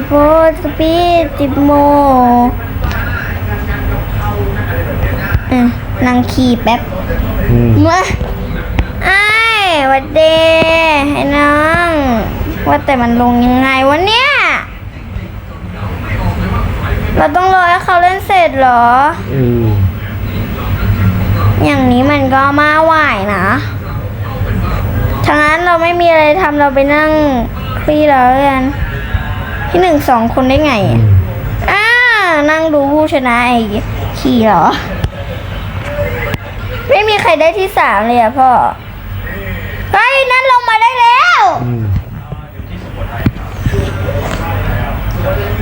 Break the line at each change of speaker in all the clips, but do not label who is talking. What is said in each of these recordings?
จะโพสสปีดติบโมอะนั่งขี่แป๊บ
อืม
มาไอ้ายหวัดเดให้น้อง ว่าแต่มันลงยังไงวะเนี่ย เราต้องรอให้เขาเล่นเสร็จเหรอ
อืม
อย่างนี้มันก็มาไหวนะทั้งนั้นเราไม่มีอะไรทำเราไปนั่งคลี่แล้วกัน ที่หนึ่งสองคนได้ไงอะอ่านั่งดูผู้ชนะไอ้ขี่เหรอ ไม่มีใครได้ที่สามเลยอะพ่อเฮ้ยนั่นลงมาได้แล้ว
อืม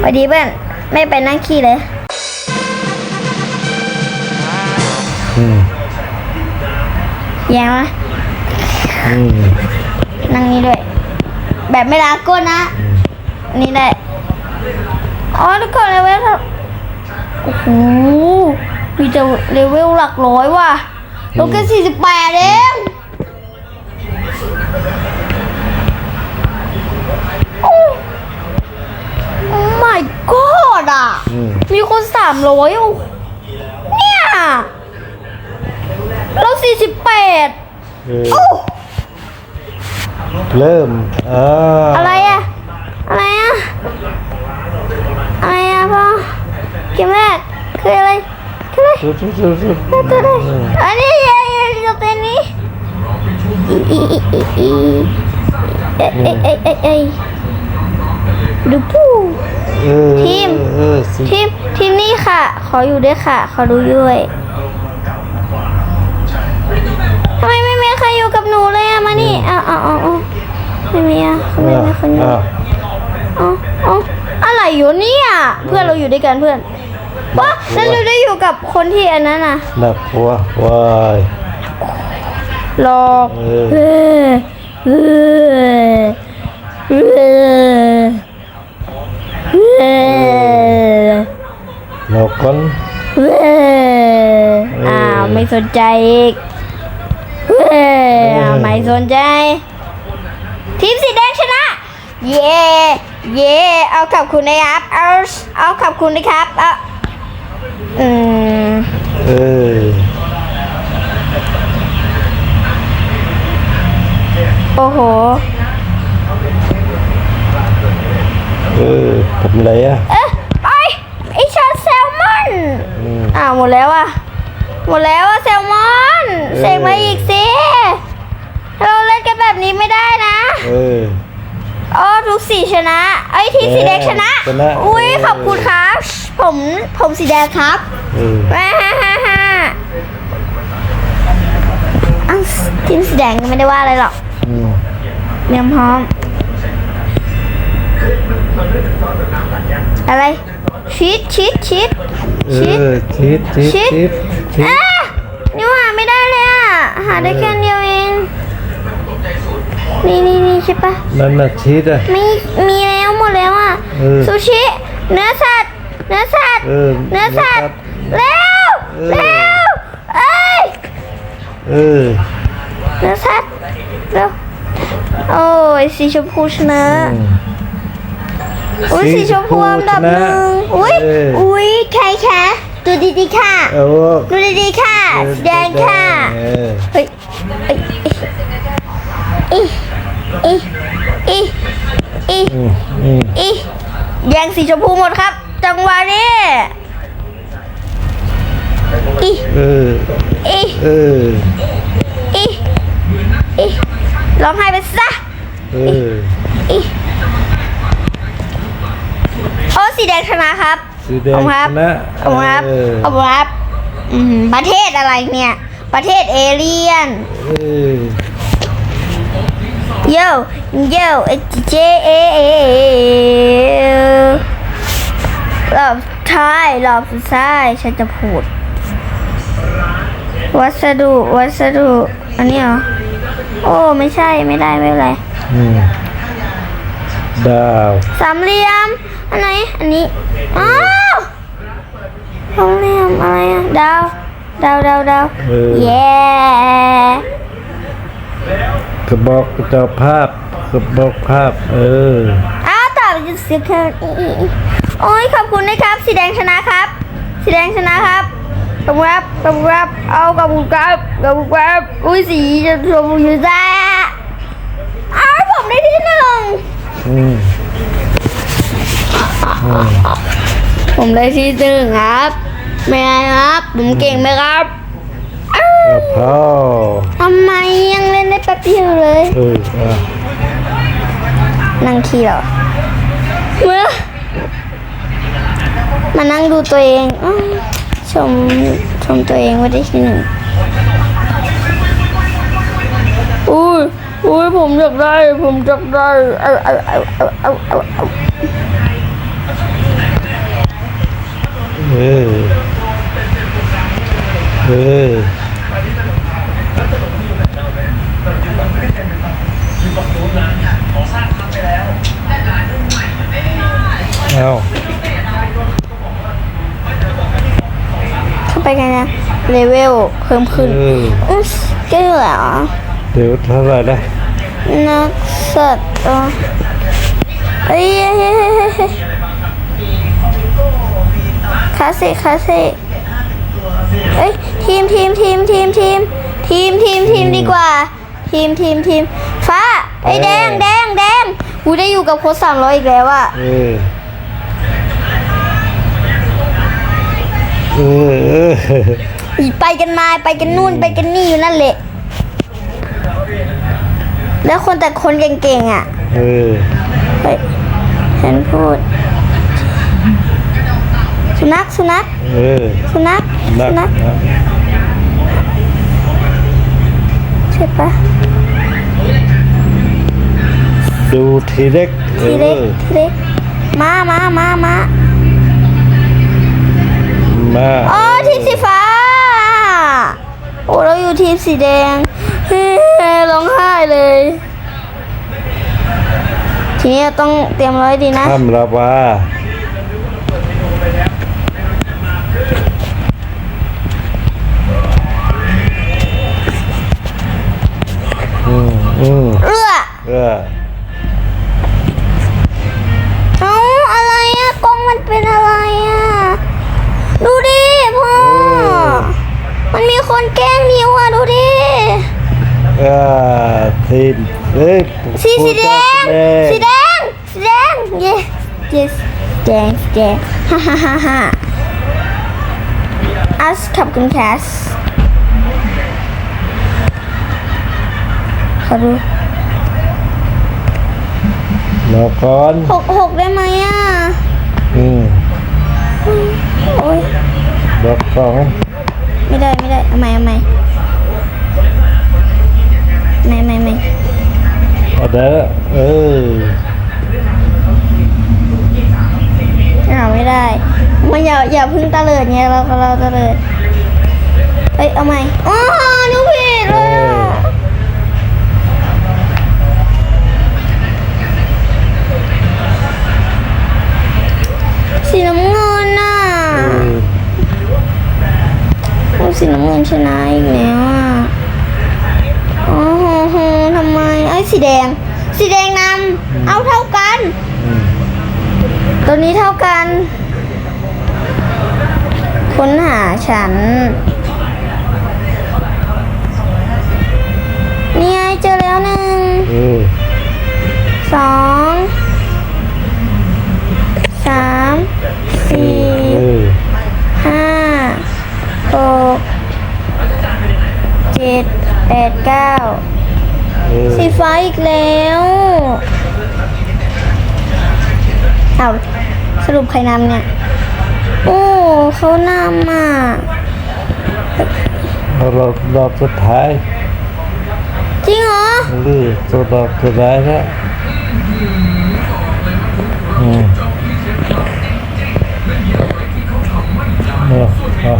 สวัสดีเพื่อนไม่ไปนั่งขี่เลย
อืม
แยังนะ
อืม
นั่งนี่ด้วย แบบไม่ลาก้นนะ นี่ได้อ๋อทุกคนเลเวลเท่าโอ้โห มีแต่เลเวลหลักร้อยว่ะลงแค่สี่สิบแปดเองโอ้ Oh my god อะ
อืม
มีคนสามร้อยเนี่ย เราสี่สิบแปด
เออเริ่มอ่า
อะไรอะ อะไรอะอะไรอะพ่อเกมแรกคืออะไรคืออะไร
สุดสุดสุดสุด
ตัวอะไรอันนี้ยังยังจะเต้นนี้อีอีอีอีอีเอ้ยเอ้ยเอ้ยเอ้ยเอ้ยดูปู
เออ
ทีม
เออสิ
ทีมทีมนี่ค่ะ ขออยู่ด้วยค่ะ ขอดูด้วยทำไมไม่มีใครอยู่กับหนูเลยอะมานี่เอ้าวอ้าวอ้าวไม่มีอะทำไมไม่คนอยู่
อ่า
เอ๋อออะไรอยู่เนี่ย เพื่อนเราอยู่ด้วยกันเพื่อนว่าแล้วเราได้อยู่กับคนที่อันนั้นน่ะ
น่ากลัววาย
หลอก
เออ
เออเออเออเออ
หลอกกัน
เอออ้าวไม่สนใจอีกเอออ้าวไม่สนใจ ทีมสีแดงชนะ เย่ เย่เอาขับคุณนะครับ เอาเอาขับคุณนะครับเอาอืม
เออ
โอ้โห
เออทำอะไรอะ
เอ๊ะไปไอชาแซลมอน
อืม
อ้าวหมดแล้วอะหมดแล้วอะแซลมอน
เออ
เสกมาอีกสิเราเล่นกันแบบนี้ไม่ได้นะ
เออ
โอ้ทุกสีชนะไอ้ยทีมสีแดงชนะ
ชนะ
อุ้ย
เออ
ขอบคุณครับ ผมผมสีแดงครับ
เออ
ว้าฮ่าฮ่าฮ่าอ้าวทีมสีแดงก็ไม่ได้ว่าอะไรหรอก
อืม
เตรียมพร้อม อะไรชีตชีตชีต
เอ
ชีต
อชิดชิด
ชิด
ชิดชิด
อะนิ้วหาไม่ได้เลยอะ หาได้แค่อันเดียวเอง นี่นี่นี่ใช่ปะ
นั่นน่ะชิดอะ
ไม่มีแล้วหมดแล้วอะ
เออ
ซูชิ เนื้อสัตว์ เนื้อสัตว์
เออ
เนื้อสัตว์
เนื้อสัตว์
เร็ว
เออ
เร็ว เอ้ย
เออ
เนื้อสัตว์ เร็ว โอ้ยสีชมพูชนะ
อืม
อุ้ย
สี
สีชมพูอันดับหนึ่ง
ชนะ
อุ้ย
เอออุ๊
อุ้ยใครคะดูดีๆค่ะ
เอาว่า
ดูดีๆค่ะสีแดงค่ะ
เออ
เฮ้ยเอ้ยอีอีอีอี
อืม อืม
อีแย่งสีชมพูหมดครับ จังหวะนี้อี
เออ
อี
เออ
อีอีร้องไห้ไปซะ
เออ
อีโอ้สีแดงชนะครับ
สีแด
ของงครับ
ชนะ
ขอบคุณครับ
เออ
ขอบคุณครับอืมประเทศอะไรเนี่ย ประเทศเอเลี่ยน
เออ
โยโยเจเอเอรอบท้ายรอบสุดท้ายฉันจะพูด วัสดุ วัสดุ อันนี้เหรอ โอ้ ไม่ใช่ไม่ได้ไม่เป็นไร
อืมดาว
สามเหลี่ยม อันไหน อันนี้ อ้าวสามเหลี่ยมอะไรอะดาว ดาวดาวดาว
เออ
เย้
กระบอกเจ้าภาพกระบอกภาพ เออ
อ้าวต่อไปจะเสียค่ะโอ้ยขอบคุณนะครับ สีแดงชนะครับ สีแดงชนะครับขอบคุณครับขอบคุณครับเอาขอบคุณครับขอบคุณครับอุ้ยสีจะชมอยู่จ้าอ้าวผมได้ที่หนึ่ง
อืม
ผมได้ที่หนึ่งครับไม่ไงครับ ผมเก่งไหมครับอ้าว
กะเพรา
ทำไมยังเล่นได้แป๊บเดียวเลย
เอออะ
นั่งขี้เหรอเมื่อมานั่งดูตัวเองอ้าวชมชมตัวเองว่าได้ที่หนึ่งอุ้ยอุ้ยผมอยากได้ ผมอยากได้เอาเอาเอาเอาเอาเอาเอา
เออเออ เอา
เข้าไปกันนะเลเวลเพิ่มขึ้น
เออ
อุ๊ยเก็เหรอ
เดี๋ยวเท่าไหร่นะ
นักสัตว์ตัวเอ้ยเฮ้ยเฮ้ยเฮ้ยเฮ้ยคลาสสิกคลาสสิกเอ้ยทีมทีมทีมทีมทีมทีมทีมทีมดีกว่า ทีมทีมทีมฟ้าไอ้ยแดงแดงแดงกูได้อยู่กับโค้ชสามร้อยอีกแล้วอะ
เออเออเออ
ไปกันมาไปกันนู่นไปกันนี่อยู่นั่นแหละแล้วคนแต่คนเก่งๆอะ
เออ
เฮ้ยฉันพูด สุนัขสุนัข
เออ
สุนัข
นั
สุ
ก
นัข
นะ
ใช่ปะ
ดูทีเล็กเอ
ทีเล็ก
อ
ทีเล็กมามามามา
มา
อ๋อทีมสีฟ้า โอ้เราอยู่ทีมสีแดงเฮ้ร้องไห้เลย ทีนี้เราต้องเตรียมร้อยดีนะ
ทำระบา อืมอืม
เอื้อ
เออ
เอ้าอะไรอะกล้องมันเป็นอะไรอะดูดิพ่อ มันมีคนแกล้งนิ้วอะดูดิ
เออทีมเอ้ย
สีสีแดง
แดง
สีแดง สีแดง yes yes แดงแดงฮ่าฮ่าฮ่าฮ่าอัสขับคุณแคส ขอดู
รอก่อน
หกหกได้ไหมอะ
อืม
โอ้ย
รอก่อน
ไม่ได้ไม่ได้เอาใหม่เอาใหม่ไม่ไม่ไม่
เอาเด้อเออ
เอาไม่ได้ มันอย่าอย่าเพึ่งตะเลิดไงเราเราตะเลิดเอ้ยเอาใหม่อ๋อนึกผิดเลยอะสีน้ำเงินน่ะ
เออ
โอ้สีน้ำเงินชนะอีกแล้วอะโอ้โหโหทำไมไอ้ย สีแดง สีแดงนำเอาเท่ากัน
อืม
ตัวนี้เท่ากัน ค้นหาฉัน นี่ไงเจอแล้วหนึ่ง
เออ
สองสามสี่
เออ
ห้าหกเจ็ดแปดเก้า
เออ
สีฟ้าอีกแล้วเอาสรุปใครนำเนี่ย โอ้เขานำอะ
เอารอบรอบสุดท้าย
จริงเหรอ
หรือตัวรอบสุดท้ายแล้วอืมเอาเอา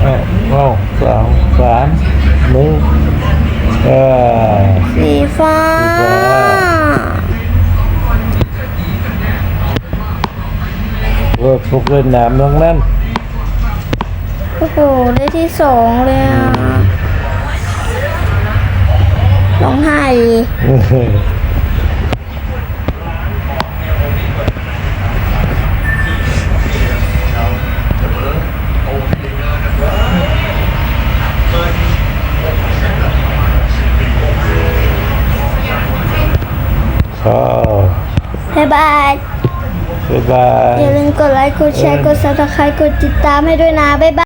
เอา เอาสองสามหนึ่งเออ
สีฟ้า
สีฟ้าเว่าพวกเล่นน้ำทั้งนั้น
โอ้โหได้ที่สองเลยอะโร้องไห้ บ๊ายบาย
บ๊ายบาย
อย่าลืมกดไลค์ กดแชร์ กด subscribe กดติดตามให้ด้วยนะ บ๊ายบาย